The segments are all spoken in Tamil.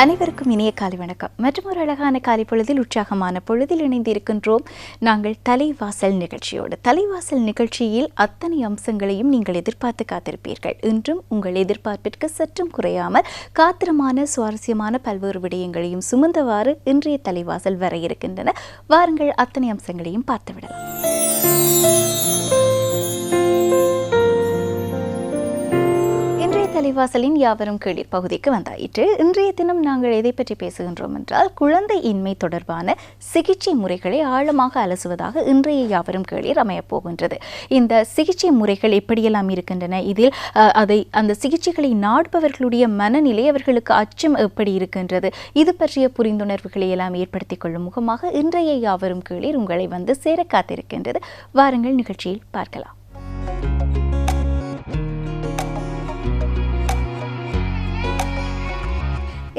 அனைவருக்கும் இனிய காலை வணக்கம். மற்றும் ஒரு அழகான காலை பொழுதில் உற்சாகமான பொழுதில் இணைந்திருக்கின்றோம் நாங்கள் தலைவாசல் நிகழ்ச்சியோடு. தலைவாசல் நிகழ்ச்சியில் அத்தனை அம்சங்களையும் நீங்கள் எதிர்பார்த்து காத்திருப்பீர்கள். இன்றும் உங்கள் எதிர்பார்ப்பிற்கு சற்றும் குறையாமல் காத்திரமான சுவாரஸ்யமான பல்வேறு விடயங்களையும் சுமந்தவாறு இன்றைய தலைவாசல் வர இருக்கின்றன. வாருங்கள் அத்தனை அம்சங்களையும் பார்த்துவிடலாம். தலைவாசலின் யாவரும் கேளீர் பகுதிக்கு வந்தாயிற்று. இன்றைய தினம் நாங்கள் எதை பற்றி பேசுகின்றோம் என்றால் குழந்தை இன்மை தொடர்பான சிகிச்சை முறைகளை ஆழமாக அலசுவதாக இன்றைய யாவரும் கேளீர் அமையப் போகின்றது. இந்த சிகிச்சை முறைகள் எப்படியெல்லாம் இருக்கின்றன? இதில் அதை அந்த சிகிச்சைகளை நாடுபவர்களுடைய மனநிலை அவர்களுக்கு அச்சம் எப்படி இருக்கின்றது? இது பற்றிய புரிந்துணர்வுகளை எல்லாம் ஏற்படுத்திக் கொள்ளும் முகமாக இன்றைய யாவரும் கேளிர் உங்களை வந்து சேர காத்திருக்கின்றது. வாருங்கள் நிகழ்ச்சியில் பார்க்கலாம்.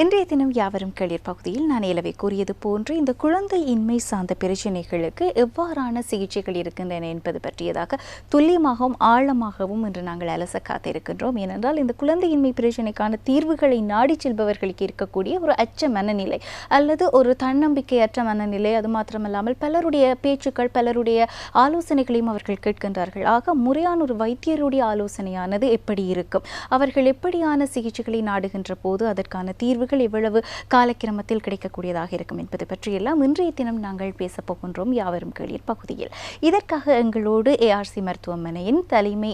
இன்றைய தினம் யாவரும் களிர் பகுதியில் நான் இலவை கூறியது போன்று இந்த குழந்தை இன்மை சார்ந்த பிரச்சனைகளுக்கு எவ்வாறான சிகிச்சைகள் இருக்கின்றன என்பது பற்றியதாக துல்லியமாகவும் ஆழமாகவும் இன்று நாங்கள் அலச காத்திருக்கின்றோம். ஏனென்றால் இந்த குழந்தையின்மை பிரச்சனைக்கான தீர்வுகளை நாடி செல்பவர்களுக்கு இருக்கக்கூடிய ஒரு அச்ச மனநிலை அல்லது ஒரு தன்னம்பிக்கையற்ற மனநிலை அது மாத்திரமல்லாமல் பலருடைய பேச்சுக்கள் பலருடைய ஆலோசனைகளையும் அவர்கள் கேட்கின்றார்கள். ஆக முறையான ஒரு வைத்தியருடைய ஆலோசனையானது எப்படி இருக்கும்? அவர்கள் எப்படியான சிகிச்சைகளை நாடுகின்ற போது அதற்கான தீர்வு தீர்வுகள் எவ்வளவு காலக்கிரமத்தில் கிடைக்கக்கூடியதாக இருக்கும் என்பது பற்றியெல்லாம் இன்றைய தினம் நாங்கள் பேசப் போகின்றோம் யாவரும் கேளீர் பகுதியில். இதற்காக எங்களோடு ஏஆர்சி மருத்துவமனையின் தலைமை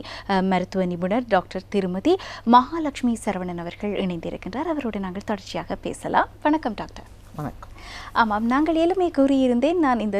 மருத்துவ நிபுணர் டாக்டர் திருமதி மகாலட்சுமி சரவணன் அவர்கள் இணைந்திருக்கின்றார். அவரோடு நாங்கள் தொடர்ச்சியாக பேசலாம். வணக்கம் டாக்டர். வணக்கம். ஆமாம் நாங்கள் ஏழுமே கூறியிருந்தேன் நான் இந்த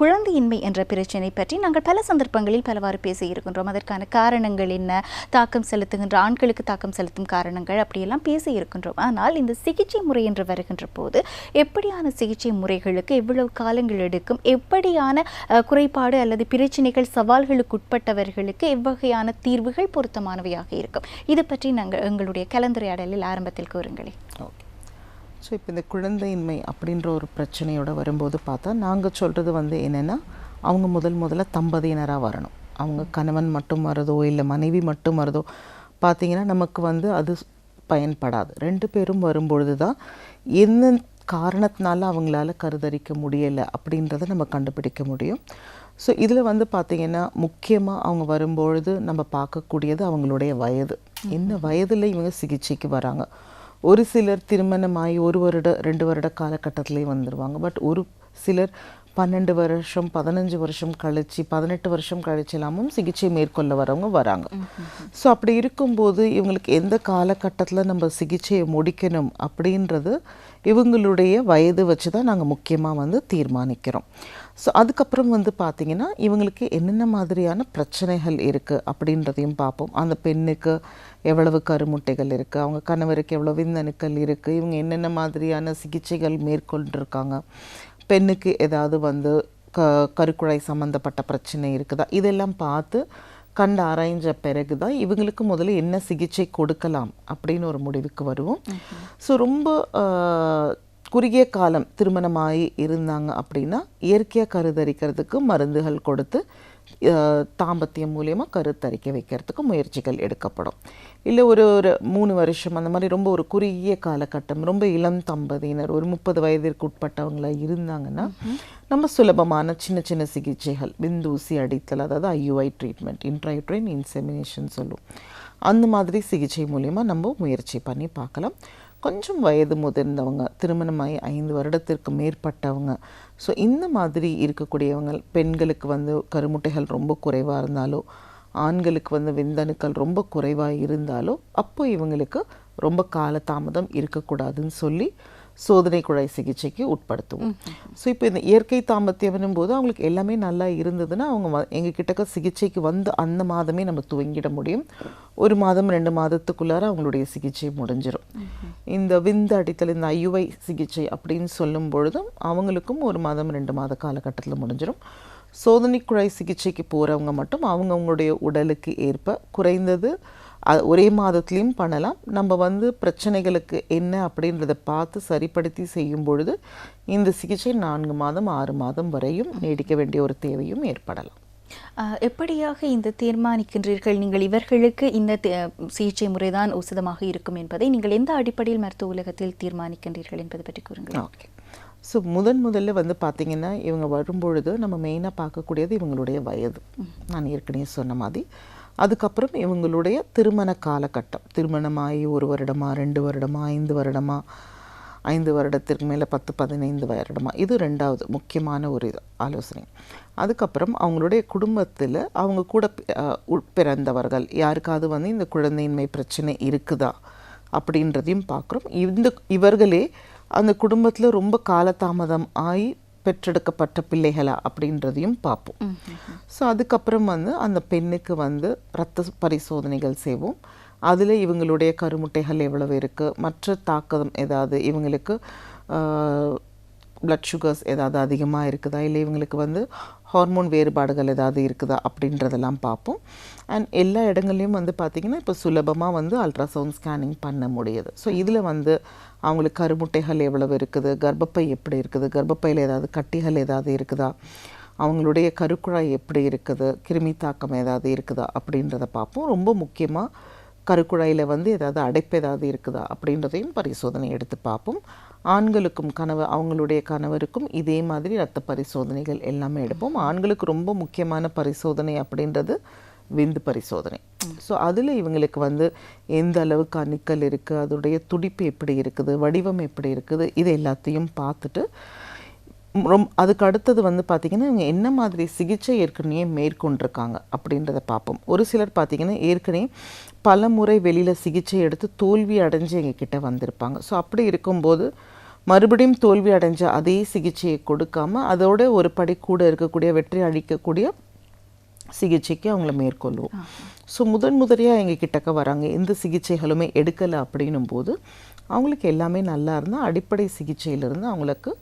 குழந்தையின்மை என்ற பிரச்சனை பற்றி நாங்கள் பல சந்தர்ப்பங்களில் பலவாறு பேசியிருக்கின்றோம் அதற்கான காரணங்கள் என்ன? தாக்கம் செலுத்துகின்ற ஆண்களுக்கு தாக்கம் செலுத்தும் காரணங்கள் அப்படியெல்லாம் பேசியிருக்கின்றோம் ஆனால் இந்த சிகிச்சை முறை என்று வருகின்ற போது எப்படியான சிகிச்சை முறைகளுக்கு எவ்வளவு காலங்கள் எடுக்கும்? எப்படியான குறைபாடு அல்லது பிரச்சனைகள் சவால்களுக்கு உட்பட்டவர்களுக்கு எவ்வகையான தீர்வுகள் பொருத்தமானவையாக இருக்கும்? இது பற்றி நாங்கள் எங்களுடைய கலந்துரையாடலில் ஆரம்பத்தில் கூறுங்களேன். ஓகே. ஸோ இப்போ இந்த குழந்தையின்மை அப்படின்ற ஒரு பிரச்சனையோட வரும்போது பார்த்தா நாங்கள் சொல்கிறது வந்து என்னென்னா அவங்க முதல் முதல்ல தம்பதியினராக வரணும். அவங்க கணவன் மட்டும் வரதோ இல்லை மனைவி மட்டும் வரதோ பார்த்தீங்கன்னா நமக்கு வந்து அது பயன்படாது. ரெண்டு பேரும் வரும்பொழுது தான் என்ன காரணத்தினால அவங்களால கருதரிக்க முடியலை அப்படின்றத நம்ம கண்டுபிடிக்க முடியும். ஸோ இதில் வந்து பார்த்திங்கன்னா முக்கியமாக அவங்க வரும்பொழுது நம்ம பார்க்கக்கூடியது அவங்களுடைய வயது. என்ன வயதில் இவங்க சிகிச்சைக்கு வராங்க? ஒரு சிலர் திருமணமாகி ஒரு வருட ரெண்டு வருட காலகட்டத்திலே வந்துடுவாங்க பட் ஒரு சிலர் பன்னெண்டு வருஷம் பதினஞ்சு வருஷம் கழிச்சு பதினெட்டு வருஷம் கழிச்செல்லாமும் சிகிச்சை மேற்கொள்ள வரவங்க வராங்க. ஸோ அப்படி இருக்கும்போது இவங்களுக்கு எந்த காலகட்டத்தில் நம்ம சிகிச்சையை முடிக்கணும் அப்படின்றது இவங்களுடைய வயது வச்சு தான் நாங்கள் முக்கியமாக வந்து தீர்மானிக்கிறோம். ஸோ அதுக்கப்புறம் வந்து பார்த்திங்கன்னா இவங்களுக்கு என்னென்ன மாதிரியான பிரச்சனைகள் இருக்குது அப்படின்றதையும் பார்ப்போம் அந்த பெண்ணுக்கு எவ்வளவு கருமுட்டைகள் இருக்குது அவங்க கணவருக்கு எவ்வளோ விந்தணுக்கள் இருக்குது இவங்க என்னென்ன மாதிரியான சிகிச்சைகள் மேற்கொண்டிருக்காங்க பெண்ணுக்கு ஏதாவது வந்து க கருக்குழாய் சம்மந்தப்பட்ட பிரச்சனை இருக்குதா? இதெல்லாம் பார்த்து கண்டு ஆராய்ஞ்ச பிறகு தான் இவங்களுக்கு முதல்ல என்ன சிகிச்சை கொடுக்கலாம் அப்படின்னு ஒரு முடிவுக்கு வருவோம். ஸோ ரொம்ப குறுகிய காலம் திருமணமாகி இருந்தாங்க அப்படின்னா இயற்கையாக கருதரிக்கிறதுக்கு மருந்துகள் கொடுத்து தாம்பத்தியம் மூலயமா கருத்தரிக்க வைக்கிறதுக்கு முயற்சிகள் எடுக்கப்படும். இல்லை ஒரு ஒரு மூணு வருஷம் அந்த மாதிரி ரொம்ப ஒரு குறுகிய காலகட்டம் ரொம்ப இளம் தம்பதியினர் ஒரு முப்பது வயதிற்கு உட்பட்டவங்களா இருந்தாங்கன்னா நம்ம சுலபமான சின்ன சின்ன சிகிச்சைகள் விந்தூசி அடித்தல் அதாவது ஐயுஐ ட்ரீட்மெண்ட் இன்ட்ரைட்ரைன் இன்செமினேஷன் சொல்லுவோம். அந்த மாதிரி சிகிச்சை மூலயமா நம்ம முயற்சி பண்ணி பார்க்கலாம். கொஞ்சம் வயது முதிர்ந்தவங்க திருமணமாகி ஐந்து வருடத்திற்கு மேற்பட்டவங்க. ஸோ இந்த மாதிரி இருக்கக்கூடியவங்க பெண்களுக்கு வந்து கருமுட்டைகள் ரொம்ப குறைவாக இருந்தாலோ ஆண்களுக்கு வந்து விந்தணுக்கள் ரொம்ப குறைவாக இருந்தாலோ அப்போ இவங்களுக்கு ரொம்ப காலதாமதம் இருக்கக்கூடாதுன்னு சொல்லி சோதனை குழாய் சிகிச்சைக்கு உட்படுத்துவோம். ஸோ இப்போ இந்த இயற்கை தாம்பத்தியம் போது அவங்களுக்கு எல்லாமே நல்லா இருந்ததுன்னா அவங்க வ- எங்க கிட்டக்க சிகிச்சைக்கு வந்து அந்த மாதமே நம்ம துவங்கிட முடியும். ஒரு மாதம் ரெண்டு மாதத்துக்குள்ளார அவங்களுடைய சிகிச்சை முடிஞ்சிடும் இந்த விந்து அடித்தல் இந்த ஐயுவை சிகிச்சை அப்படின்னு சொல்லும் பொழுதும் அவங்களுக்கும் ஒரு மாதம் ரெண்டு மாத காலகட்டத்தில் முடிஞ்சிடும் சோதனை குழாய் சிகிச்சைக்கு போகிறவங்க மட்டும் அவங்கவுங்களுடைய உடலுக்கு ஏற்ப குறைந்தது ஒரே மாதத்துலேயும் பண்ணலாம். நம்ம வந்து பிரச்சனைகளுக்கு என்ன அப்படின்றத பார்த்து சரிப்படுத்தி செய்யும் பொழுது இந்த சிகிச்சை நான்கு மாதம் ஆறு மாதம் வரையும் நீடிக்க வேண்டிய ஒரு தேவையும் ஏற்படலாம். எப்படியாக இந்த தீர்மானிக்கின்றீர்கள்? நீங்கள் இவர்களுக்கு இந்த சிகிச்சை முறைதான் உசிதமாக இருக்கும் என்பதை நீங்கள் எந்த அடிப்படையில் மருத்துவ உலகத்தில் தீர்மானிக்கின்றீர்கள் என்பது பற்றி கூறுங்கள். ஓகே. ஸோ முதன் முதல்ல வந்து பார்த்தீங்கன்னா இவங்க வரும்பொழுது நம்ம மெயினாக பார்க்கக்கூடியது இவங்களுடைய வயது. நான் ஏற்கனவே சொன்ன மாதிரி. அதுக்கப்புறம் இவங்களுடைய திருமண காலகட்டம். திருமணமாகி ஒரு வருடமா ரெண்டு வருடமா ஐந்து வருடமா ஐந்து வருடத்திற்கு மேலே பத்து பதினைந்து வருடமா. இது ரெண்டாவது முக்கியமான ஒரு இது ஆலோசனை. அதுக்கப்புறம் அவங்களுடைய குடும்பத்தில் அவங்க கூட பி- உட்பிறந்தவர்கள் யாருக்காவது வந்து இந்த குழந்தையின்மை பிரச்சனை இருக்குதா அப்படின்றதையும் பார்க்குறோம் இந்த இவர்களே அந்த குடும்பத்தில் ரொம்ப காலதாமதம் ஆகி பெற்றெடுக்கப்பட்ட பிள்ளைகளா அப்படின்றதையும் பார்ப்போம். ஸோ அதுக்கப்புறம் வந்து அந்த பெண்ணுக்கு வந்து இரத்த பரிசோதனைகள் செய்வோம். அதில் இவங்களுடைய கருமுட்டைகள் எவ்வளவு இருக்குது மற்ற தாக்கம் ஏதாவது இவங்களுக்கு blood சுகர்ஸ் ஏதாவது அதிகமாக இருக்குதா? இல்லை இவங்களுக்கு வந்து ஹார்மோன் வேறுபாடுகள் ஏதாவது இருக்குதா? அப்படின்றதெல்லாம் பார்ப்போம். அண்ட் எல்லா இடங்கள்லையும் வந்து பார்த்திங்கன்னா இப்போ சுலபமாக வந்து அல்ட்ராசவுண்ட் ஸ்கேனிங் பண்ண முடியுது. ஸோ இதில் வந்து அவங்களுக்கு கருமுட்டைகள் எவ்வளவு இருக்குது கர்ப்பப்பை எப்படி இருக்குது கர்ப்பப்பையில் ஏதாவது கட்டிகள் ஏதாவது இருக்குதா அவங்களுடைய கருக்குழாய் எப்படி இருக்குது கிருமி தாக்கம் ஏதாவது இருக்குதா அப்படின்றத பார்ப்போம். ரொம்ப முக்கியமாக கருக்குழாயில் வந்து ஏதாவது அடைப்பு ஏதாவது இருக்குதா அப்படின்றதையும் பரிசோதனை எடுத்து பார்ப்போம். ஆண்களுக்கும் கணவர் அவங்களுடைய கணவருக்கும் இதே மாதிரி ரத்த பரிசோதனைகள் எல்லாமே எடுப்போம். ஆண்களுக்கு ரொம்ப முக்கியமான பரிசோதனை அப்படின்றது விந்து பரிசோதனை. ஸோ அதில் இவங்களுக்கு வந்து எந்த அளவுக்கு அணுக்கள் இருக்குது அதோடைய துடிப்பு எப்படி இருக்குது வடிவம் எப்படி இருக்குது இது எல்லாத்தையும் பார்த்துட்டு ரொம் அதுக்கு அடுத்தது வந்து பார்த்திங்கன்னா இவங்க என்ன மாதிரி சிகிச்சை ஏற்கனவே மேற்கொண்டிருக்காங்க அப்படின்றத பார்ப்போம். ஒரு சிலர் பார்த்திங்கன்னா ஏற்கனவே பல முறை வெளியில் சிகிச்சை எடுத்து தோல்வி அடைஞ்சு எங்ககிட்ட வந்திருப்பாங்க. ஸோ அப்படி இருக்கும்போது மறுபடியும் தோல்வி அடைஞ்ச அதே சிகிச்சையை கொடுக்காம அதோட ஒரு படி கூட இருக்கக்கூடிய வெற்றி அளிக்கக்கூடிய சிகிச்சைக்கு அவங்கள மேற்கொள்வோம் ஸோ முதன் முதலியாக எங்கள் கிட்டக்க வராங்க எந்த சிகிச்சைகளுமே எடுக்கலை அப்படின்னும் போது அவங்களுக்கு எல்லாமே நல்லா இருந்தால் அடிப்படை சிகிச்சையிலிருந்து அவங்களுக்கு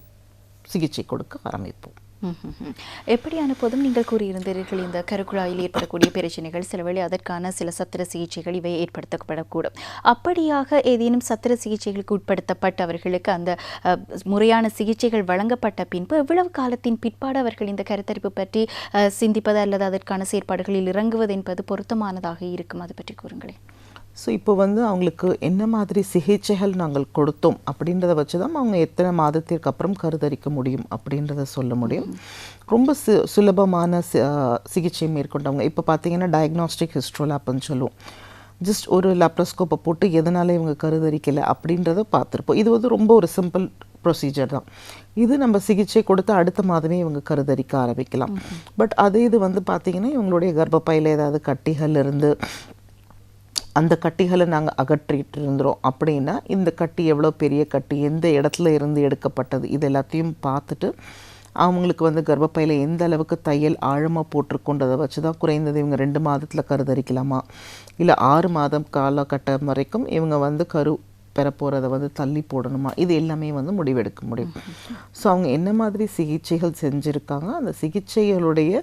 சிகிச்சை கொடுக்க ஆரம்பிப்போம். எப்படியான போதும் நீங்கள் கூறியிருந்தீர்கள் இந்த கருக்குழாயில் ஏற்படக்கூடிய பிரச்சனைகள் சிலவேளை அதற்கான சில சத்திர சிகிச்சைகள் இவை ஏற்படுத்தப்படக்கூடும். அப்படியாக ஏதேனும் சத்திர சிகிச்சைகளுக்கு உட்படுத்தப்பட்டவர்களுக்கு அந்த முறையான சிகிச்சைகள் வழங்கப்பட்ட பின்பு எவ்வளவு காலத்தின் பிற்பாடு அவர்கள் இந்த கருத்தரிப்பு பற்றி சிந்திப்பது அல்லது அதற்கான செயற்பாடுகளில் இறங்குவது என்பது பொருத்தமானதாக இருக்கும். அது பற்றி கூறுங்களேன். ஸோ இப்போ வந்து அவங்களுக்கு என்ன மாதிரி சிகிச்சைகள் நாங்கள் கொடுத்தோம் அப்படின்றத வச்சு தான் அவங்க எத்தனை மாதத்திற்கு அப்புறம் கருதரிக்க முடியும் அப்படின்றத சொல்ல முடியும். ரொம்ப சு சுலபமான சி- சிகிச்சை மேற்கொண்டவங்க. இப்போ பார்த்தீங்கன்னா டயக்னாஸ்டிக் ஹிஸ்ட்ரோலாப்னு சொல்லுவோம். ஜஸ்ட் ஒரு லாப்ரோஸ்கோப்பை போட்டு எதனால இவங்க கருதரிக்கலை அப்படின்றத பார்த்துருப்போம். இது வந்து ரொம்ப ஒரு சிம்பிள் ப்ரொசீஜர் தான். இது நம்ம சிகிச்சை கொடுத்து அடுத்த மாதமே இவங்க கருதரிக்க ஆரம்பிக்கலாம். பட் அதே இது வந்து பார்த்தீங்கன்னா இவங்களுடைய கர்ப்பப்பையில் ஏதாவது கட்டிகள் இருந்து அந்த கட்டிகளை நாங்கள் அகற்றிட்டு இருந்துறோம் அப்படின்னா இந்த கட்டி எவ்வளோ பெரிய கட்டி எந்த இடத்துல இருந்து எடுக்கப்பட்டது இது எல்லாத்தையும் பார்த்துட்டு அவங்களுக்கு வந்து கர்ப்பப்பையில் எந்த அளவுக்கு தையல் ஆழமாக போட்டிருக்கோன்றதை வச்சு தான் குறைந்தது இவங்க ரெண்டு மாதத்தில் கருதரிக்கலாமா இல்லை ஆறு மாதம் காலகட்டம் வரைக்கும் இவங்க வந்து கரு பெற போகிறத வந்து தள்ளி போடணுமா? இது எல்லாமே வந்து முடிவெடுக்க முடியும். ஸோ அவங்க என்ன மாதிரி சிகிச்சைகள் செஞ்சுருக்காங்க? அந்த சிகிச்சைகளுடைய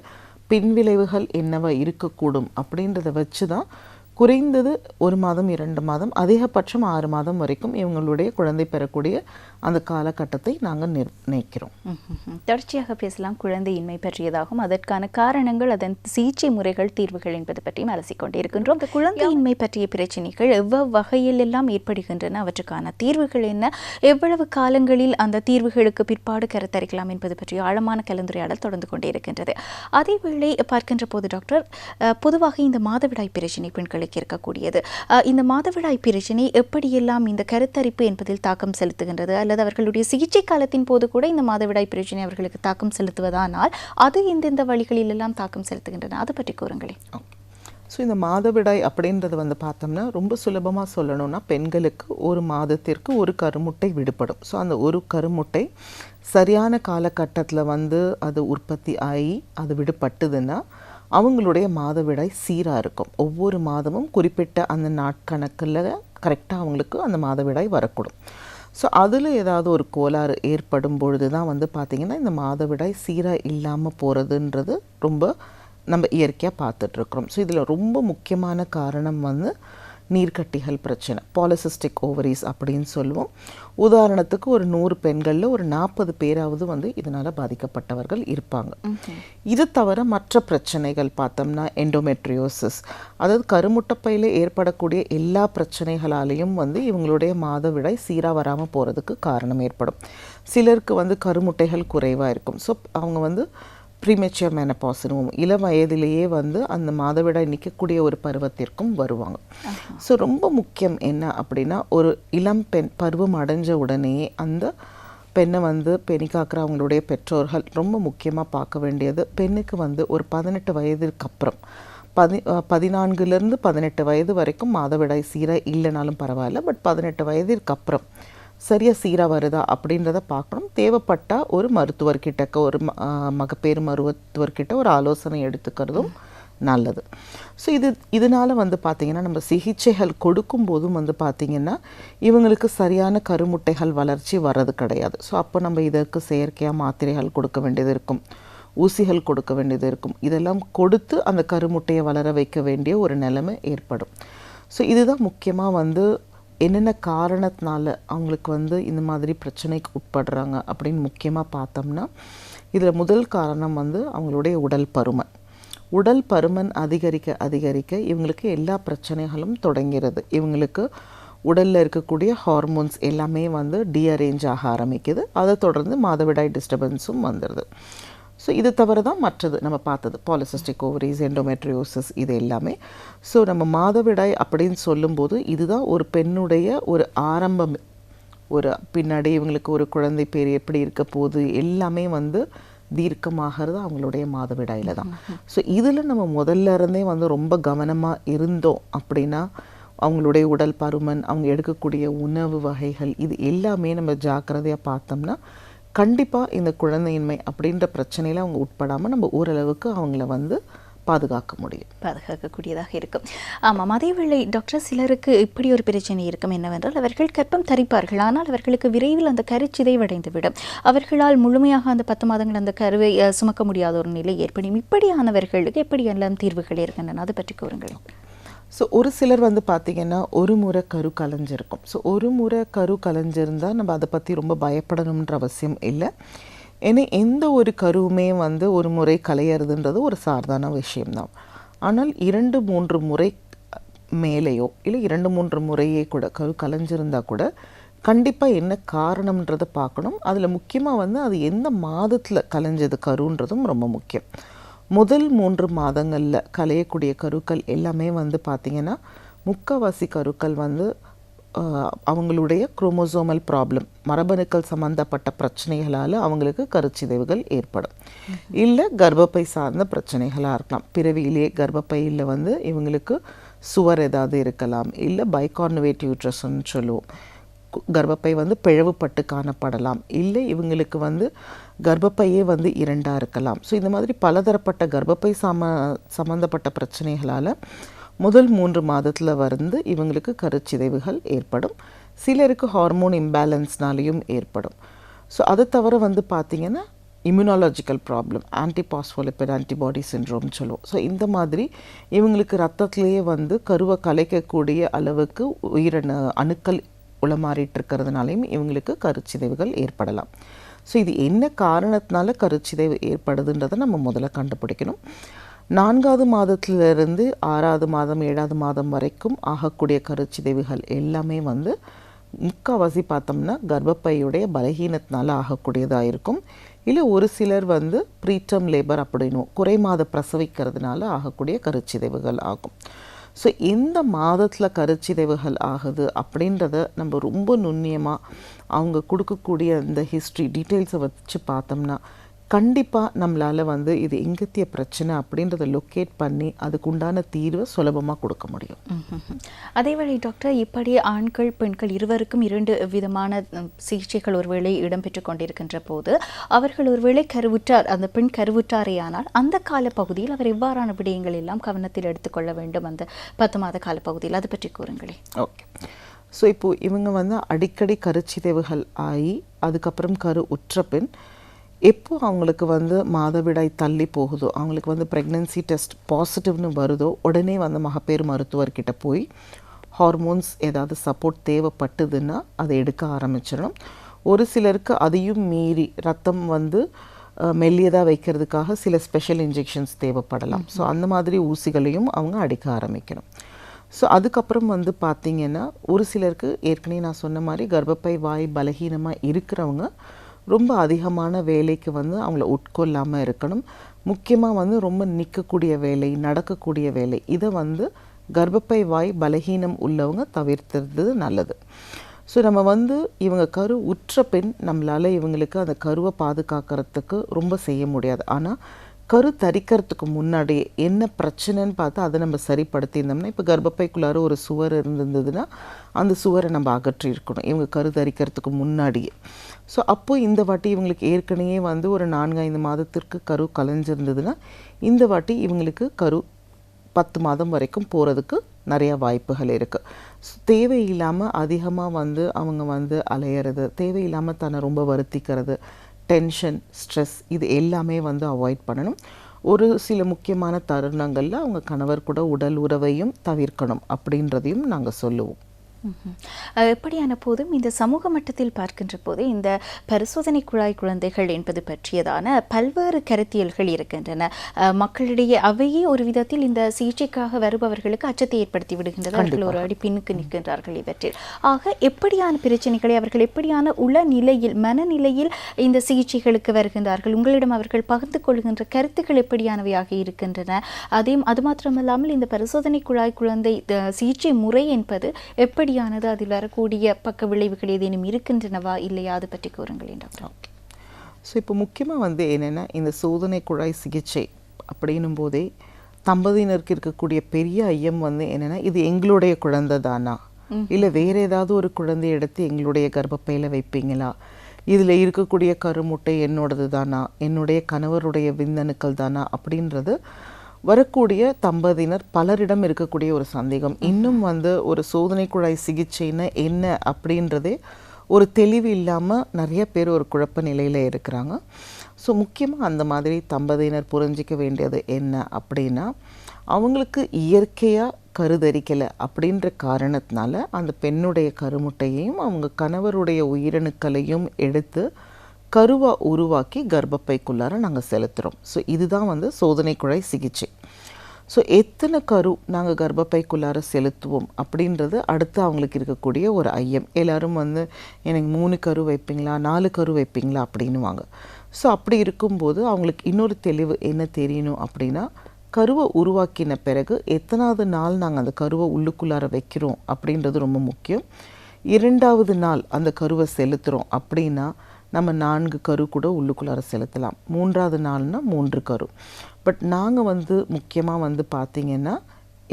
பின்விளைவுகள் என்னவா இருக்கக்கூடும் அப்படின்றத வச்சு தான் குறைந்தது ஒரு மாதம் இரண்டு மாதம் அதிகபட்சம் ஆறு மாதம் வரைக்கும் இவங்களுடைய குழந்தை பெறக்கூடிய அந்த காலகட்டத்தை நாங்கள் நிர்ணயிக்கிறோம். தொடர்ச்சியாக பேசலாம். குழந்தையின்மை பற்றியதாகும். அதற்கான காரணங்கள் அதன் சிகிச்சை முறைகள் தீர்வுகள் என்பது பற்றியும் அலசிக்கொண்டே இருக்கின்றோம் இந்த குழந்தையின்மை பற்றிய பிரச்சனைகள் எவ்வளவு வகையில் எல்லாம் ஏற்படுகின்றன? அவற்றுக்கான தீர்வுகள் என்ன? எவ்வளவு காலங்களில் அந்த தீர்வுகளுக்கு பிற்பாடு கருத்தரிக்கலாம் என்பது பற்றிய ஆழமான கலந்துரையாடல் தொடர்ந்து கொண்டே இருக்கின்றது. அதேவேளை பார்க்கின்ற போது டாக்டர் பொதுவாக இந்த மாதவிடாய் பிரச்சனை பெண்களுக்கு இருக்கக்கூடியது இந்த மாதவிடாய் பிரச்சனை எப்படியெல்லாம் இந்த கருத்தரிப்பு என்பதில் தாக்கம் செலுத்துகின்றது? அல்லது அவர்களுடைய சிகிச்சை காலத்தின் போது கூட இந்த மாதவிடாய் பிரச்சனை அவர்களுக்கு தாக்கம் செலுத்துவதானால் அது எந்தெந்த வழிகளில் எல்லாம் தாக்கம் செலுத்துகின்றன? அதை பற்றி கூறுங்களேன். ஸோ இந்த மாதவிடாய் அப்படின்றது வந்து பார்த்தோம்னா ரொம்ப சுலபமாக சொல்லணும்னா பெண்களுக்கு ஒரு மாதத்திற்கு ஒரு கருமுட்டை விடுபடும். ஸோ அந்த ஒரு கருமுட்டை சரியான காலகட்டத்தில் வந்து அது உற்பத்தி ஆகி அது விடுபட்டுதுன்னா அவங்களுடைய மாதவிடாய் சீராக இருக்கும். ஒவ்வொரு மாதமும் குறிப்பிட்ட அந்த நாட்கணக்கில் கரெக்டாக அவங்களுக்கு அந்த மாதவிடாய் வரக்கூடும். ஸோ அதில் ஏதாவது ஒரு கோளாறு ஏற்படும் பொழுது தான் வந்து பார்த்திங்கன்னா இந்த மாதவிடாய் சீராக இல்லாமல் போகிறதுன்றது ரொம்ப நம்ம இயற்கையாக பார்த்துட்ருக்குறோம் ஸோ இதில் ரொம்ப முக்கியமான காரணம் வந்து நீர்க்கட்டிகள் பிரச்சனை பாலிசிஸ்டிக் ஓவரிஸ் அப்படின்னு சொல்லுவோம். உதாரணத்துக்கு ஒரு நூறு பெண்களில் ஒரு நாற்பது பேராவது வந்து இதனால் பாதிக்கப்பட்டவர்கள் இருப்பாங்க. இது தவிர மற்ற பிரச்சனைகள் பார்த்தோம்னா எண்டோமெட்ரியோசிஸ் அதாவது கருமுட்டைப்பையில் ஏற்படக்கூடிய எல்லா பிரச்சனைகளாலேயும் வந்து இவங்களுடைய மாதவிடாய் சீராக வராமல் போகிறதுக்கு காரணம் ஏற்படும். சிலருக்கு வந்து கருமுட்டைகள் குறைவாக இருக்கும். ஸோ அவங்க வந்து ப்ரீமெச்சுவர் மெனப்பாஸ்னுவோம் இள வயதிலேயே வந்து அந்த மாதவிடாய் நிற்கக்கூடிய ஒரு பருவத்திற்கும் வருவாங்க. ஸோ ரொம்ப முக்கியம் என்ன அப்படின்னா ஒரு இளம் பெண் பருவம் அடைஞ்ச உடனேயே அந்த பெண்ணை வந்து பெணிக்காக்கிற அவங்களுடைய பெற்றோர்கள் ரொம்ப முக்கியமாக பார்க்க வேண்டியது பெண்ணுக்கு வந்து ஒரு பதினெட்டு வயதிற்கு அப்புறம். பதி பதினான்குலேருந்து பதினெட்டு வயது வரைக்கும் மாதவிடாய் சீராக இல்லைனாலும் பரவாயில்ல பட் பதினெட்டு வயதிற்கு அப்புறம். சரியாக சீராக வருதா அப்படின்றத பார்க்கணும். தேவைப்பட்டால் ஒரு மருத்துவர்கிட்ட ஒரு ம- மகப்பேறு மருத்துவர்கிட்ட ஒரு ஆலோசனை எடுத்துக்கிறதும் நல்லது. ஸோ இது இதனால் வந்து பார்த்திங்கன்னா நம்ம சிகிச்சைகள் கொடுக்கும்போதும் வந்து பார்த்திங்கன்னா இவங்களுக்கு சரியான கருமுட்டைகள் வளர்ச்சி வர்றது கிடையாது. ஸோ அப்போ நம்ம இதற்கு செயற்கையாக மாத்திரைகள் கொடுக்க வேண்டியது இருக்கும். ஊசிகள் கொடுக்க வேண்டியது இருக்கும். இதெல்லாம் கொடுத்து அந்த கருமுட்டையை வளர வைக்க வேண்டிய ஒரு நிலைமை ஏற்படும். ஸோ இதுதான் முக்கியமாக வந்து என்னென்ன காரணத்தினால அவங்களுக்கு வந்து இந்த மாதிரி பிரச்சனைக்கு உட்படுறாங்க அப்படின்னு முக்கியமாக பார்த்தோம்னா இதில் முதல் காரணம் வந்து அவங்களுடைய உடல் பருமன். உடல் பருமன் அதிகரிக்க அதிகரிக்க இவங்களுக்கு எல்லா பிரச்சனைகளும் தொடங்கிறது. இவங்களுக்கு உடலில் இருக்கக்கூடிய ஹார்மோன்ஸ் எல்லாமே வந்து டீஅரேஞ்ச் ஆக ஆரம்பிக்குது. அதை தொடர்ந்து மாதவிடாய் டிஸ்டர்பன்ஸும் வந்துடுது ஸோ இது தவிர தான் மற்றது. நம்ம பார்த்தது. பாலிசிஸ்டிக் ஓவரிஸ் எண்டோமெட்ரியோசிஸ் இது எல்லாமே. ஸோ நம்ம மாதவிடாய் அப்படின்னு சொல்லும்போது இதுதான் ஒரு பெண்ணுடைய ஒரு ஆரம்பம். ஒரு பின்னாடி இவங்களுக்கு ஒரு குழந்தை பேர் எப்படி இருக்க போகுது எல்லாமே வந்து தீர்க்கமாகிறது அவங்களுடைய மாதவிடாயில் தான். ஸோ இதில் நம்ம முதல்ல இருந்தே வந்து ரொம்ப கவனமாக இருந்தோம் அப்படின்னா அவங்களுடைய உடல் பருமன் அவங்க எடுக்கக்கூடிய உணவு வகைகள் இது எல்லாமே நம்ம ஜாக்கிரதையாக பார்த்தோம்னா கண்டிப்பாக இந்த குழந்தையின்மை அப்படின்ற பிரச்சனையில் அவங்க உட்படாமல் நம்ம ஓரளவுக்கு அவங்கள வந்து பாதுகாக்க முடியும். பாதுகாக்கக்கூடியதாக இருக்கும். ஆமாம் அதேவேளை டாக்டர் சிலருக்கு இப்படி ஒரு பிரச்சனை இருக்கும் என்னவென்றால் அவர்கள் கர்ப்பம் தரிப்பார்கள். ஆனால் அவர்களுக்கு விரைவில் அந்த கருச்சிதைவடைந்து விடும் அவர்களால் முழுமையாக அந்த பத்து மாதங்கள் அந்த கருவை சுமக்க முடியாத ஒரு நிலை ஏற்படும். இப்படியானவர்களுக்கு எப்படியெல்லாம் தீர்வுகள் இருக்கின்றன? அதை பற்றி கூறுங்கள். ஸோ ஒரு சிலர் வந்து பார்த்திங்கன்னா ஒரு முறை கரு கலைஞ்சிருக்கும். ஸோ ஒரு முறை கரு கலைஞ்சிருந்தால் நம்ம அதை பற்றி ரொம்ப பயப்படணுன்ற அவசியம் இல்லை. ஏன்னா எந்த ஒரு கருவுமே வந்து ஒரு முறை கலையிறதுன்றது ஒரு சாதாரண விஷயம்தான். ஆனால் இரண்டு மூன்று முறை மேலேயோ இல்லை இரண்டு மூன்று முறையே கூட கரு கலைஞ்சிருந்தால் கூட கண்டிப்பாக என்ன காரணம்ன்றதை பார்க்கணும். அதில் முக்கியமாக வந்து அது எந்த மாதத்தில் கலைஞ்சது கருன்றதும் ரொம்ப முக்கியம். முதல் மூன்று மாதங்களில் கலையக்கூடிய கருக்கள் எல்லாமே வந்து பார்த்திங்கன்னா முக்காவாசி கருக்கள் வந்து அவங்களுடைய குரோமோசோமல் ப்ராப்ளம் மரபணுக்கள் சம்மந்தப்பட்ட பிரச்சனைகளால் அவங்களுக்கு கருச்சிதைவுகள் ஏற்படும். இல்லை கர்ப்பப்பை சார்ந்த பிரச்சனைகளாக இருக்கலாம். பிறவியிலேயே கர்ப்பப்பையில் வந்து இவங்களுக்கு சுவர் ஏதாவது இருக்கலாம். இல்லை பைகார்னுவேட் யூட்ரஸ்ன்னு சொல்லுவோம். கர்ப்பப்பை வந்து பிளவுபட்டு காணப்படலாம் இல்லை இவங்களுக்கு வந்து கர்ப்பப்பையே வந்து இரண்டாக இருக்கலாம். ஸோ இந்த மாதிரி பலதரப்பட்ட கர்ப்பப்பை சம சம்மந்தப்பட்ட பிரச்சனைகளால் முதல் மூன்று மாதத்தில் வந்து இவங்களுக்கு கருச்சிதைவுகள் ஏற்படும். சிலருக்கு ஹார்மோன் இம்பேலன்ஸ்னாலையும் ஏற்படும். ஸோ அதை தவிர வந்து பார்த்திங்கன்னா immunological problem antiphospholipid antibody syndrome சொல்லுவோம். ஸோ இந்த மாதிரி இவங்களுக்கு ரத்தத்திலேயே வந்து கருவை கலைக்கக்கூடிய அளவுக்கு உயிரணு அணுக்கள் உளமாறிட்டு இருக்கிறதுனாலையும் இவங்களுக்கு கருச்சிதைவுகள் ஏற்படலாம். ஸோ இது என்ன காரணத்தினால கருச்சிதைவு ஏற்படுதுன்றதை நம்ம முதல்ல கண்டுபிடிக்கணும். நான்காவது மாதத்திலிருந்து ஆறாவது மாதம் ஏழாவது மாதம் வரைக்கும் ஆகக்கூடிய கருச்சிதைவுகள் எல்லாமே வந்து முக்கால்வாசி பார்த்தோம்னா கர்ப்பப்பையுடைய பலகீனத்தினால ஆகக்கூடியதாக இருக்கும். இல்லை ஒரு சிலர் வந்து ப்ரீட்டம் லேபர் அப்படின்னும் குறை மாத பிரசவிக்கிறதுனால ஆகக்கூடிய கருச்சிதைவுகள் ஆகும். ஸோ எந்த மாதத்தில் கருச்சிதைவுகள் ஆகுது அப்படின்றத நம்ம ரொம்ப நுண்ணியமாக அவங்க கொடுக்கக்கூடிய அந்த ஹிஸ்ட்ரி டீட்டெயில்ஸை வச்சு பார்த்தோம்னா கண்டிப்பாக நம்மளால் வந்து இது எங்கத்திய பிரச்சனை அப்படின்றத லொக்கேட் பண்ணி அதுக்கு உண்டான தீர்வை சுலபமாக கொடுக்க முடியும். ம்ஹும். அதேவேளை டாக்டர் இப்படி ஆண்கள் பெண்கள் இருவருக்கும் இரண்டு விதமான சிகிச்சைகள் ஒருவேளை இடம்பெற்று கொண்டிருக்கின்ற போது அவர்கள் ஒருவேளை கருவுற்றார் அந்த பெண் கருவுற்றாரேயானால் அந்த கால பகுதியில் அவர் எவ்வாறான விடயங்கள் எல்லாம் கவனத்தில் எடுத்துக்கொள்ள வேண்டும் அந்த பத்து மாத கால பகுதியில்? அதை பற்றி கூறுங்களேன் ஓகே ஸோ இப்போது இவங்க வந்து அடிக்கடி கருச்சிதைவுகள் ஆகி அதுக்கப்புறம் கரு உற்ற பின் எப்போ அவங்களுக்கு வந்து மாதவிடாய் தள்ளி போகுதோ அவங்களுக்கு வந்து ப்ரெக்னென்சி டெஸ்ட் பாசிட்டிவ்னு வருதோ உடனே வந்து மகப்பேறு மருத்துவர்கிட்ட போய் ஹார்மோன்ஸ் ஏதாவது சப்போர்ட் தேவைப்பட்டதுன்னா அதை எடுக்க ஆரம்பிச்சிடணும். ஒரு சிலருக்கு அதையும் மீறி ரத்தம் வந்து மெல்லியதாக வைக்கிறதுக்காக சில ஸ்பெஷல் இன்ஜெக்ஷன்ஸ் தேவைப்படலாம். ஸோ அந்த மாதிரி ஊசிகளையும் அவங்க அடிக்க ஆரம்பிக்கணும். ஸோ அதுக்கப்புறம் வந்து பார்த்திங்கன்னா ஒரு சிலருக்கு ஏற்கனவே நான் சொன்ன மாதிரி கர்ப்பப்பை வாய் பலகீனமாக இருக்கிறவங்க ரொம்ப அதிகமான வேலைக்கு வந்து அவங்கள உட்கொள்ளாமல் இருக்கணும். முக்கியமாக வந்து ரொம்ப நிற்கக்கூடிய வேலை நடக்கக்கூடிய வேலை. இதை வந்து கர்ப்பப்பை வாய் பலகீனம் உள்ளவங்க தவிர்த்துறது நல்லது. ஸோ நம்ம வந்து இவங்க கரு உற்ற பெண் நம்மளால் இவங்களுக்கு அந்த கருவை பாதுகாக்கிறதுக்கு ரொம்ப செய்ய முடியாது. ஆனால் கரு தரிக்கிறதுக்கு முன்னாடி என்ன பிரச்சனைன்னு பார்த்து அதை நம்ம சரிப்படுத்தியிருந்தோம்னா இப்போ கர்ப்பப்பைக்குள்ளார ஒரு சுவர் இருந்திருந்ததுன்னா அந்த சுவரை நம்ம அகற்றி இருக்கணும் இவங்க கரு தரிக்கிறதுக்கு முன்னாடியே. ஸோ அப்போ இந்த வாட்டி இவங்களுக்கு ஏற்கனவே வந்து ஒரு நான்கு ஐந்து மாதத்திற்கு கரு கலைஞ்சிருந்ததுன்னா இந்த வாட்டி இவங்களுக்கு கரு பத்து மாதம் வரைக்கும் போகிறதுக்கு நிறையா வாய்ப்புகள் இருக்குது தேவையில்லாமல் அதிகமாக வந்து அவங்க வந்து அலையிறது தேவையில்லாமல் தன்னை ரொம்ப வருத்திக்கிறது டென்ஷன் ஸ்ட்ரெஸ் இது எல்லாமே வந்து அவாய்ட் பண்ணணும். ஒரு சில முக்கியமான தருணங்களில் அவங்க கணவர் கூட உடல் உறவையும் தவிர்க்கணும் அப்படின்றதையும் நாங்கள் சொல்லுவோம். எப்படியான போதும் இந்த சமூக மட்டத்தில் பார்க்கின்ற போது இந்த பரிசோதனை குழாய் குழந்தைகள் என்பது பற்றியதான பல்வேறு கருத்தியல்கள் இருக்கின்றன. மக்களிடையே அவையே ஒரு விதத்தில் இந்த சிகிச்சைக்காக வருபவர்களுக்கு அச்சத்தை ஏற்படுத்தி விடுகின்றது. அவர்கள் ஒரு அடி பின்னுக்கு நிற்கின்றார்கள் இவற்றில். ஆக எப்படியான பிரச்சனைகளை அவர்கள் எப்படியான உள நிலையில் மனநிலையில் இந்த சிகிச்சைகளுக்கு வருகின்றார்கள்? உங்களிடம் அவர்கள் பகிர்ந்து கொள்கின்ற கருத்துக்கள் எப்படியானவையாக இருக்கின்றன? அதே அது மாத்திரமல்லாமல் இந்த பரிசோதனை குழாய் குழந்தை சிகிச்சை முறை என்பது எப்படியானது அதில் வரக்கூடிய பக்க விளைவுகள் ஏதேனும் இருக்கின்றனவா இல்லையா? அது பற்றி கூறுங்களேன் டாக்டர். ஸோ இப்போ முக்கியமாக வந்து என்னென்னா இந்த சோதனை குழாய் சிகிச்சை அப்படின்னும் போதே தம்பதியினருக்கு இருக்கக்கூடிய பெரிய ஐயம் வந்து என்னென்னா இது எங்களுடைய குழந்தை தானா? இல்லை வேற ஏதாவது ஒரு குழந்தையை எடுத்து எங்களுடைய கர்ப்பப்பையில் வைப்பீங்களா? இதில் இருக்கக்கூடிய கருமுட்டை என்னோடது தானா? என்னுடைய கணவருடைய விந்தணுக்கள் தானா? அப்படின்றது வரக்கூடிய தம்பதியினர் பலரிடம் இருக்கக்கூடிய ஒரு சந்தேகம். இன்னும் வந்து ஒரு சோதனை குழாய் சிகிச்சைன்னா என்ன அப்படின்றதே ஒரு தெளிவு இல்லாமல் நிறைய பேர் ஒரு குழப்ப நிலையில் இருக்கிறாங்க. ஸோ முக்கியமாக அந்த மாதிரி தம்பதியினர் புரிஞ்சிக்க வேண்டியது என்ன அப்படின்னா அவங்களுக்கு இயற்கையாக கருதரிக்கலை அப்படின்ற காரணத்தினால அந்த பெண்ணுடைய கருமுட்டையையும் அவங்க கணவருடைய உயிரணுக்களையும் எடுத்து கருவாக உருவாக்கி கர்ப்பப்பைக்குள்ளார நாங்கள் செலுத்துகிறோம் ஸோ இதுதான் வந்து சோதனை குழாய் சிகிச்சை. ஸோ எத்தனை கரு நாங்கள் கர்ப்பப்பைக்குள்ளார செலுத்துவோம் அப்படின்றது அடுத்து அவங்களுக்கு இருக்கக்கூடிய ஒரு ஐயம். எல்லோரும் வந்து எனக்கு மூணு கரு வைப்பீங்களா? நாலு கரு வைப்பீங்களா? அப்படின்னுவாங்க. ஸோ அப்படி இருக்கும்போது அவங்களுக்கு இன்னொரு தெளிவு என்ன தெரியணும் அப்படின்னா கருவை உருவாக்கின பிறகு எத்தனாவது நாள் நாங்கள் அந்த கருவை உள்ளுக்குள்ளார வைக்கிறோம் அப்படின்றது ரொம்ப முக்கியம். இரண்டாவது நாள் அந்த கருவை செலுத்துகிறோம் அப்படின்னா நம்ம நான்கு கரு கூட உள்ளுக்குள்ளார செலுத்தலாம். மூன்றாவது நாள்னா மூன்று கரு. பட் நாங்கள் வந்து முக்கியமாக வந்து பார்த்திங்கன்னா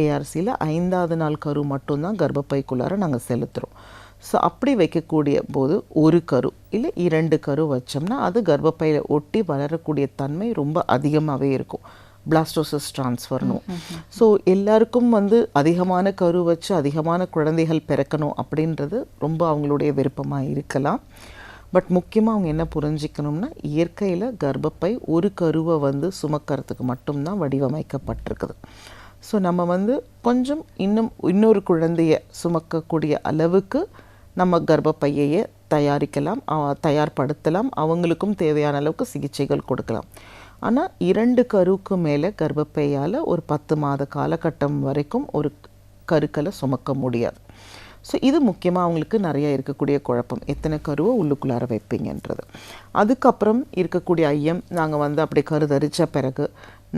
ஏஆர்சியில் ஐந்தாவது நாள் கரு மட்டும்தான் கர்ப்பப்பைக்குள்ளார நாங்கள் செலுத்துகிறோம் ஸோ அப்படி வைக்கக்கூடிய போது ஒரு கரு இல்லை இரண்டு கரு வச்சோம்னா அது கர்ப்பப்பையில் ஒட்டி வளரக்கூடிய தன்மை ரொம்ப அதிகமாகவே இருக்கும். பிளாஸ்டோசஸ் ட்ரான்ஸ்ஃபர்னும் ஸோ எல்லாருக்கும் வந்து அதிகமான கரு வச்சு அதிகமான குழந்தைகள் பிறக்கணும் அப்படின்றது ரொம்ப அவங்களுடைய விருப்பமாக இருக்கலாம். பட் முக்கியமாக அவங்க என்ன புரிஞ்சிக்கணும்னா இயற்கையில் கர்ப்பப்பை ஒரு கருவை வந்து சுமக்கிறதுக்கு மட்டும்தான் வடிவமைக்கப்பட்டிருக்குது. ஸோ நம்ம வந்து கொஞ்சம் இன்னும் இன்னொரு குழந்தைய சுமக்கக்கூடிய அளவுக்கு நம்ம கர்ப்பப்பையையே தயாரிக்கலாம் தயார்படுத்தலாம் அவங்களுக்கும் தேவையான அளவுக்கு சிகிச்சைகள் கொடுக்கலாம். ஆனால் இரண்டு கருவுக்கு மேலே கர்ப்பப்பையால் ஒரு பத்து மாத காலகட்டம் வரைக்கும் ஒரு கருக்களை சுமக்க முடியாது. ஸோ இது முக்கியமாக அவங்களுக்கு நிறைய இருக்கக்கூடிய குழப்பம். எத்தனை கருவை உள்ளுக்குள்ளார வைப்பீங்கன்றது. அதுக்கப்புறம் இருக்கக்கூடிய ஐயம் நாங்கள் வந்து அப்படி கருதரித்த பிறகு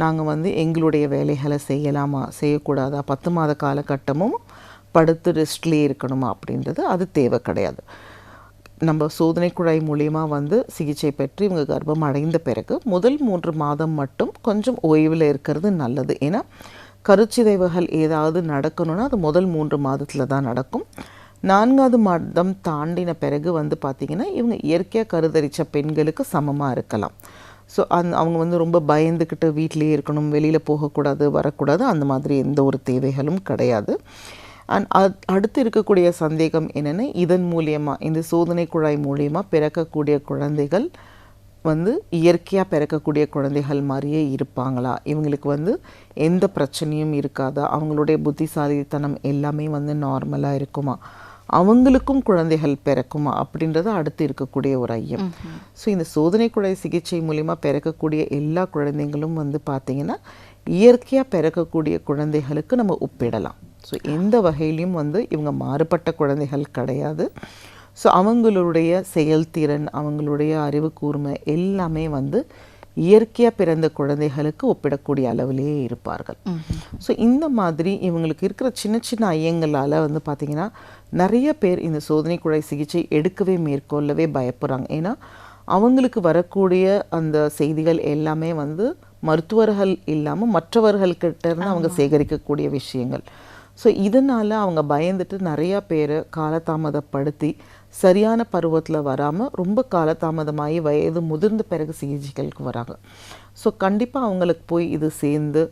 நாங்கள் வந்து எங்களுடைய வேலைகளை செய்யலாமா செய்யக்கூடாதா? பத்து மாத காலகட்டமும் படுத்து ரெஸ்ட்லேயே இருக்கணுமா அப்படின்றது அது தேவை கிடையாது. நம்ம சோதனை குழாய் மூலியமாக வந்து சிகிச்சை பெற்று இவங்க கர்ப்பம் அடைந்த பிறகு முதல் மூன்று மாதம் மட்டும் கொஞ்சம் ஓய்வில் இருக்கிறது நல்லது. ஏன்னா கருச்சிதைவுகள் ஏதாவது நடக்கணும்னா அது முதல் மூன்று மாதத்தில் தான் நடக்கும். நான்காவது மாதம் தாண்டின பிறகு வந்து பார்த்திங்கன்னா இவங்க இயற்கையாக கருதரித்த பெண்களுக்கு சமமாக இருக்கலாம். ஸோ அந் அவங்க வந்து ரொம்ப பயந்துக்கிட்டு வீட்டிலேயே இருக்கணும் வெளியில் போகக்கூடாது வரக்கூடாது அந்த மாதிரி எந்த ஒரு தேவைகளும் கிடையாது. அண்ட் அடுத்து இருக்கக்கூடிய சந்தேகம் என்னென்னா இதன் மூலியமாக இந்த சோதனை குழாய் மூலியமாக பிறக்கக்கூடிய குழந்தைகள் வந்து இயற்கையாக பிறக்கக்கூடிய குழந்தைகள் மாதிரியே இருப்பாங்களா? இவங்களுக்கு வந்து எந்த பிரச்சனையும் இருக்காதா? அவங்களுடைய புத்திசாலித்தனம் எல்லாமே வந்து நார்மலாக இருக்குமா? அவங்களுக்கும் குழந்தைகள் பிறக்குமா? அப்படின்றது அடுத்து இருக்கக்கூடிய ஒரு ஐயம். ஸோ இந்த சோதனை குழாய் சிகிச்சை மூலிமா பிறக்கக்கூடிய எல்லா குழந்தைங்களும் வந்து பார்த்தீங்கன்னா இயற்கையாக பிறக்கக்கூடிய குழந்தைகளுக்கு நம்ம ஒப்பிடலாம். ஸோ எந்த வகையிலையும் வந்து இவங்க மாறுபட்ட குழந்தைகள் கிடையாது. ஸோ அவங்களுடைய செயல்திறன் அவங்களுடைய அறிவு கூர்மை எல்லாமே வந்து இயற்கையாக பிறந்த குழந்தைகளுக்கு ஒப்பிடக்கூடிய அளவிலேயே இருப்பார்கள். ஸோ இந்த மாதிரி இவங்களுக்கு இருக்கிற சின்ன சின்ன ஐயங்களால் வந்து பார்த்திங்கன்னா நிறைய பேர் இந்த சோதனை குழாய் சிகிச்சை எடுக்கவே மேற்கொள்ளவே பயப்படுறாங்க. ஏன்னா அவங்களுக்கு வரக்கூடிய அந்த செய்திகள் எல்லாமே வந்து மருத்துவர்கள் இல்லாமல் மற்றவர்கள்கிட்ட இருந்து அவங்க சேகரிக்கக்கூடிய விஷயங்கள். ஸோ இதனால் அவங்க பயந்துட்டு நிறையா பேரை காலதாமதப்படுத்தி சரியான பருவத்தில் வராமல் ரொம்ப காலதாமதமாகி வயது முதிர்ந்த பிறகு சிகிச்சைகளுக்கு வராங்க. ஸோ கண்டிப்பாக அவங்களுக்கு போய் இது சேர்ந்து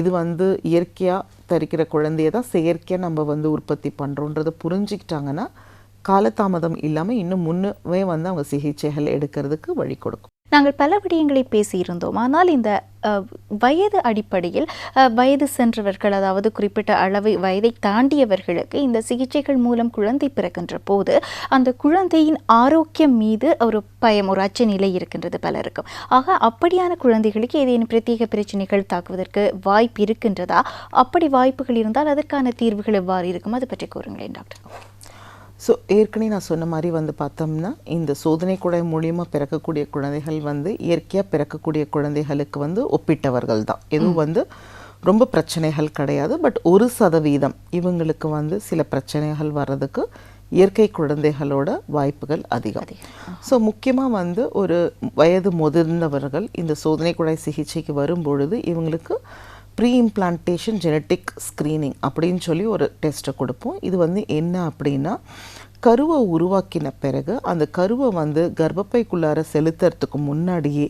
இது வந்து இயற்கையாக தரிக்கிற குழந்தைய தான் செயற்கையாக நம்ம வந்து உற்பத்தி பண்ணுறோன்றதை புரிஞ்சுக்கிட்டாங்கன்னா காலதாமதம் இல்லாமல் இன்னும் முன்னவே வந்து அவங்க சிகிச்சைகள் எடுக்கிறதுக்கு வழி கொடுக்கும். நாங்கள் பல விடயங்களை பேசியிருந்தோம். ஆனால் இந்த வயது அடிப்படையில் வயது சென்றவர்கள் அதாவது குறிப்பிட்ட அளவு வயதை தாண்டியவர்களுக்கு இந்த சிகிச்சைகள் மூலம் குழந்தை பிறக்கின்ற போது அந்த குழந்தையின் ஆரோக்கியம் மீது ஒரு பயம் ஒரு அச்ச நிலை இருக்கின்றது பலருக்கும். ஆக அப்படியான குழந்தைகளுக்கு ஏதேனும் பிரத்யேக பிரச்சனைகள் தாக்குவதற்கு வாய்ப்பு இருக்கின்றதா? அப்படி வாய்ப்புகள் இருந்தால் அதற்கான தீர்வுகள் எவ்வாறு இருக்கும்? அது பற்றி கூறுங்களேன் டாக்டர். ஸோ ஏற்கனவே நான் சொன்ன மாதிரி வந்து பார்த்தோம்னா இந்த சோதனை குழாய் மூலியமாக பிறக்கக்கூடிய குழந்தைகள் வந்து இயற்கையாக பிறக்கக்கூடிய குழந்தைகளுக்கு வந்து ஒப்பிட்டவர்கள் தான் எதுவும் வந்து ரொம்ப பிரச்சனைகள் கிடையாது. பட் ஒரு சதவீதம் இவங்களுக்கு வந்து சில பிரச்சனைகள் வர்றதுக்கு இயற்கை குழந்தைகளோட வாய்ப்புகள் அதிகம். ஸோ முக்கியமாக வந்து ஒரு வயது முதிர்ந்தவர்கள் இந்த சோதனை குழாய் சிகிச்சைக்கு வரும்பொழுது இவங்களுக்கு ப்ரீ இம்ப்ளான்டேஷன் ஜெனட்டிக் ஸ்க்ரீனிங் அப்படின்னு சொல்லி ஒரு டெஸ்ட்டை கொடுப்போம். இது வந்து என்ன அப்படின்னா கருவை உருவாக்கின பிறகு அந்த கருவை வந்து கர்ப்பப்பைக்குள்ளார செலுத்துறதுக்கு முன்னாடியே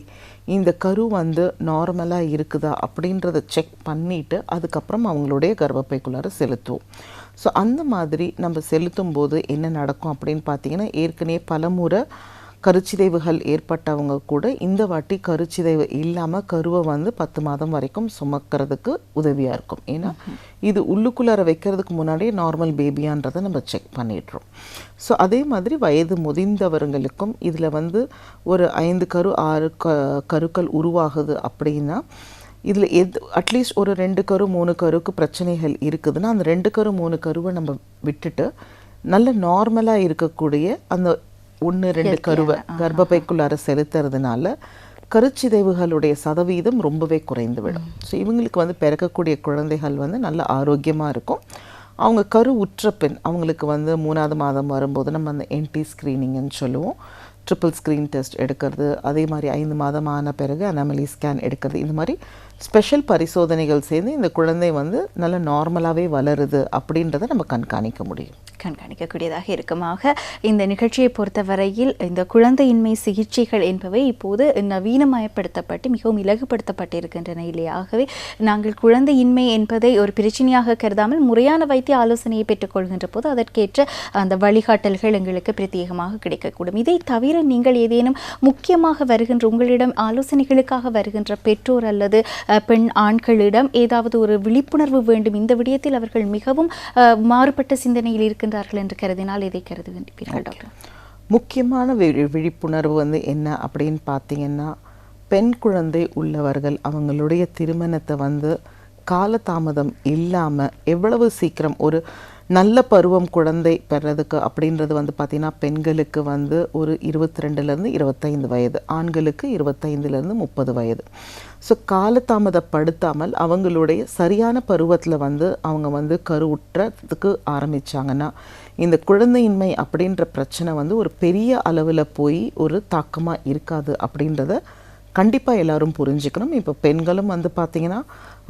இந்த கரு வந்து நார்மலாக இருக்குதா அப்படின்றத செக் பண்ணிவிட்டு அதுக்கப்புறம் அவங்களுடைய கர்ப்பப்பைக்குள்ளார செலுத்துவோம். ஸோ அந்த மாதிரி நம்ம செலுத்தும் போது என்ன நடக்கும் அப்படின்னு பார்த்தீங்கன்னா ஏற்கனவே பலமுறை கருச்சிதைவுகள் ஏற்பட்டவங்க கூட இந்த வாட்டி கருச்சிதைவு இல்லாமல் கருவை வந்து பத்து மாதம் வரைக்கும் சுமக்கிறதுக்கு உதவியாக இருக்கும். ஏன்னா இது உள்ளுக்குள்ளார வைக்கிறதுக்கு முன்னாடியே நார்மல் பேபியான்றதை நம்ம செக் பண்ணிடுறோம். ஸோ அதே மாதிரி வயது முதிர்ந்தவர்களுக்கும் இதில் வந்து ஒரு ஐந்து கரு ஆறு க கருக்கள் உருவாகுது அப்படின்னா இதில் எது அட்லீஸ்ட் ஒரு ரெண்டு கரு மூணு கருக்கு பிரச்சனைகள் இருக்குதுன்னா அந்த ரெண்டு கரு மூணு கருவை நம்ம விட்டுட்டு நல்ல நார்மலாக இருக்கக்கூடிய அந்த ஒன்று ரெண்டு கருவை கர்ப்பப்பைக்குள்ளார செலுத்துறதுனால கருச்சிதைவுகளுடைய சதவீதம் ரொம்பவே குறைந்து விடும் ஸோ இவங்களுக்கு வந்து பிறக்கக்கூடிய குழந்தைகள் வந்து நல்ல ஆரோக்கியமாக இருக்கும். அவங்க கரு உற்ற பெண் அவங்களுக்கு வந்து மூணாவது மாதம் வரும்போது நம்ம அந்த என்டி ஸ்க்ரீனிங்னு சொல்லுவோம். ட்ரிபிள் ஸ்க்ரீன் டெஸ்ட் எடுக்கிறது அதே மாதிரி ஐந்து மாதம் ஆன பிறகு அனாமலி ஸ்கேன் எடுக்கிறது இந்த மாதிரி ஸ்பெஷல் பரிசோதனைகள் சேர்ந்து இந்த குழந்தை வந்து நல்ல நார்மலாகவே வளருது அப்படின்றத நம்ம கண்காணிக்க முடியும். கண்காணிக்கக்கூடியதாக இருக்குமாக. இந்த நிகழ்ச்சியை பொறுத்தவரையில் இந்த குழந்தையின்மை சிகிச்சைகள் என்பவை இப்போது நவீனமயப்படுத்தப்பட்டு மிகவும் இலகுபடுத்தப்பட்டிருக்கின்றன இல்லையா? ஆகவே நாங்கள் குழந்தையின்மை என்பதை ஒரு பிரச்சனையாக கருதாமல் முறையான வைத்திய ஆலோசனையை பெற்றுக்கொள்கின்ற போது அதற்கேற்ற அந்த வழிகாட்டல்கள் எங்களுக்கு பிரத்யேகமாக கிடைக்கக்கூடும். இதை தவிர நீங்கள் ஏதேனும் முக்கியமாக வருகின்ற உங்களிடம் ஆலோசனைகளுக்காக வருகின்ற பெற்றோர் அல்லது பெண் ஆண்களிடம் ஏதாவது ஒரு விழிப்புணர்வு வேண்டும். இந்த விடயத்தில் அவர்கள் மிகவும் மாறுபட்ட சிந்தனையில் இருக்கின்றார்கள் என்று கருதினால் இதை கருதுகின்றீர்கள் டாக்டர். முக்கியமான விழி விழிப்புணர்வு வந்து என்ன அப்படின்னு பார்த்தீங்கன்னா பெண் குழந்தை உள்ளவர்கள் அவங்களுடைய திருமணத்தை வந்து காலதாமதம் இல்லாமல் எவ்வளவு சீக்கிரம் ஒரு நல்ல பருவம் குழந்தை பெறதுக்கு அப்படின்றது வந்து பார்த்திங்கன்னா பெண்களுக்கு வந்து ஒரு இருபத்தி ரெண்டுலேருந்து இருபத்தைந்து வயது ஆண்களுக்கு இருபத்தைந்துலேருந்து முப்பது வயது. ஸோ காலதாமதப்படுத்தாமல் அவங்களுடைய சரியான பருவத்தில் வந்து அவங்க வந்து கருவுற்றதுக்கு ஆரம்பிச்சாங்கன்னா இந்த குழந்தையின்மை அப்படின்ற பிரச்சனை வந்து ஒரு பெரிய அளவில் போய் ஒரு தாக்கமாக இருக்காது அப்படின்றத கண்டிப்பாக எல்லாரும் புரிஞ்சுக்கணும். இப்போ பெண்களும் வந்து பார்த்திங்கன்னா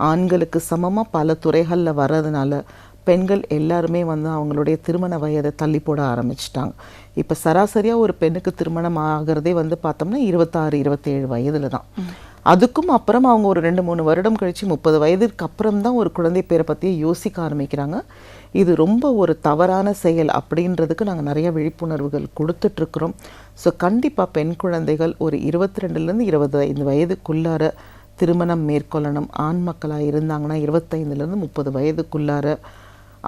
ஆண்களுக்கு சமமாக பல துறைகளில் வர்றதுனால பெண்கள் எல்லாருமே வந்து அவங்களுடைய திருமண வயதை தள்ளி போட ஆரம்பிச்சிட்டாங்க. இப்போ சராசரியாக ஒரு பெண்ணுக்கு திருமணம் ஆகிறதே வந்து பார்த்தோம்னா இருபத்தாறு இருபத்தேழு வயதில் தான் அதுக்கும் அப்புறம் அவங்க ஒரு ரெண்டு மூணு வருடம் கழித்து முப்பது வயதிற்கு அப்புறம் தான் ஒரு குழந்தை பேரை பற்றி யோசிக்க ஆரம்பிக்கிறாங்க. இது ரொம்ப ஒரு தவறான செயல் அப்படின்றதுக்கு நாங்கள் நிறைய விழிப்புணர்வுகள் கொடுத்துட்ருக்குறோம். ஸோ கண்டிப்பாக பெண் குழந்தைகள் ஒரு இருபத்தி ரெண்டுலேருந்து இருபது ஐந்து வயதுக்குள்ளார திருமணம் மேற்கொள்ளணும். ஆண் மக்களாக இருந்தாங்கன்னா இருபத்தைந்துலேருந்து முப்பது வயதுக்குள்ளார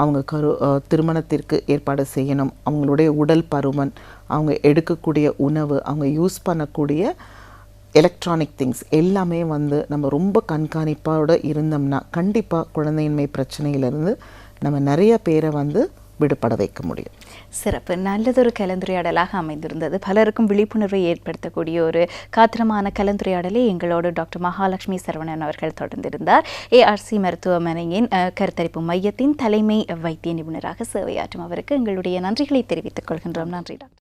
அவங்க கரு திருமணத்திற்கு ஏற்பாடு செய்யணும். அவங்களுடைய உடல் பருமன் அவங்க எடுக்கக்கூடிய உணவு அவங்க யூஸ் பண்ணக்கூடிய எலக்ட்ரானிக் திங்ஸ் எல்லாமே வந்து நம்ம ரொம்ப கண்காணிப்போடு இருந்தோம்னா கண்டிப்பாக குழந்தையின்மை பிரச்சனையிலிருந்து நம்ம நிறைய பேரை வந்து விடுபட வைக்க முடியும். சிறப்பு. நல்லதொரு கலந்துரையாடலாக அமைந்திருந்தது. பலருக்கும் விழிப்புணர்வை ஏற்படுத்தக்கூடிய ஒரு காத்திரமான கலந்துரையாடலை எங்களோடு டாக்டர் மகாலட்சுமி சரவணன் அவர்கள் தொடர்ந்திருந்தார். ஏஆர்சி மருத்துவமனையின் கருத்தரிப்பு மையத்தின் தலைமை வைத்திய நிபுணராக சேவையாற்றும் அவருக்கு எங்களுடைய நன்றிகளை தெரிவித்துக் கொள்கின்றோம். நன்றி டாக்டர்.